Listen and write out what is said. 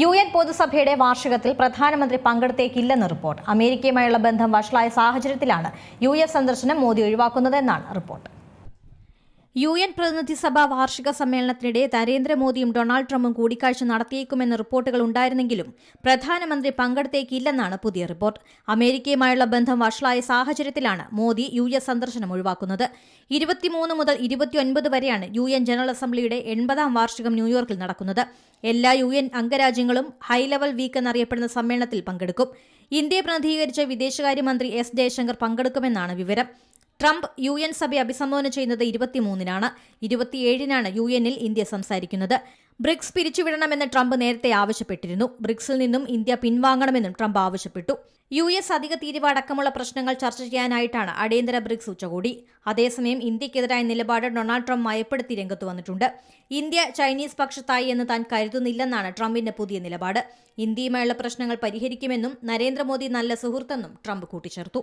U N പൊതുസഭയുടെ വാർഷികത്തിൽ പ്രധാനമന്ത്രി പങ്കെടുത്തേക്കില്ലെന്ന് report. അമേരിക്കയുമായുള്ള ബന്ധം വഷളായ സാഹചര്യത്തിലാണ് യു എസ് സന്ദർശനം മോദി ഒഴിവാക്കുന്നതെന്നാണ് റിപ്പോർട്ട്. യു എൻ പ്രതിനിധി സഭ വാർഷിക സമ്മേളനത്തിനിടെ നരേന്ദ്രമോദിയും ഡൊണാൾഡ് ട്രംപും കൂടിക്കാഴ്ച നടത്തിയേക്കുമെന്ന റിപ്പോർട്ടുകൾ ഉണ്ടായിരുന്നെങ്കിലും പ്രധാനമന്ത്രി പങ്കെടുത്തേക്കില്ലെന്നാണ് പുതിയ റിപ്പോർട്ട്. അമേരിക്കയുമായുള്ള ബന്ധം വഷളായ സാഹചര്യത്തിലാണ് മോദി യു എസ് സന്ദർശനം ഒഴിവാക്കുന്നത്. ഇരുപത്തിമൂന്ന് മുതൽ ഇരുപത്തിയൊൻപത് വരെയാണ് യു എൻ ജനറൽ അസംബ്ലിയുടെ എൺപതാം വാർഷികം ന്യൂയോർക്കിൽ നടക്കുന്നത്. എല്ലാ യു എൻ അംഗരാജ്യങ്ങളും ഹൈലെവൽ വീക്ക് എന്നറിയപ്പെടുന്ന സമ്മേളനത്തിൽ പങ്കെടുക്കും. ഇന്ത്യയെ പ്രതിനിധീകരിച്ച വിദേശകാര്യമന്ത്രി എസ് ജയശങ്കർ പങ്കെടുക്കുമെന്നാണ് വിവരം. ട്രംപ് യു എൻ സഭയെ അഭിസംബോധന ചെയ്യുന്നത് ഇരുപത്തിമൂന്നിനാണ്. ഇരുപത്തിയേഴിനാണ് യു എന്നിൽ ഇന്ത്യ സംസാരിക്കുന്നത്. ബ്രിക്സ് പിരിച്ചുവിടണമെന്ന് ട്രംപ് നേരത്തെ ആവശ്യപ്പെട്ടിരുന്നു. ബ്രിക്സിൽ നിന്നും ഇന്ത്യ പിൻവാങ്ങണമെന്നും ട്രംപ് ആവശ്യപ്പെട്ടു. യു എസ് അധിക തീരുവ അടക്കമുള്ള പ്രശ്നങ്ങൾ ചർച്ച ചെയ്യാനായിട്ടാണ് അടിയന്തര ബ്രിക്സ് ഉച്ചകോടി. അതേസമയം ഇന്ത്യക്കെതിരായ നിലപാട് ഡൊണാൾഡ് ട്രംപ് മയപ്പെടുത്തി രംഗത്ത് വന്നിട്ടുണ്ട്. ഇന്ത്യ ചൈനീസ് പക്ഷത്തായി എന്ന് താൻ കരുതുന്നില്ലെന്നാണ് ട്രംപിന്റെ പുതിയ നിലപാട്. ഇന്ത്യയുമായുള്ള പ്രശ്നങ്ങൾ പരിഹരിക്കുമെന്നും നരേന്ദ്രമോദി നല്ല സുഹൃത്തെന്നും ട്രംപ് കൂട്ടിച്ചേർത്തു.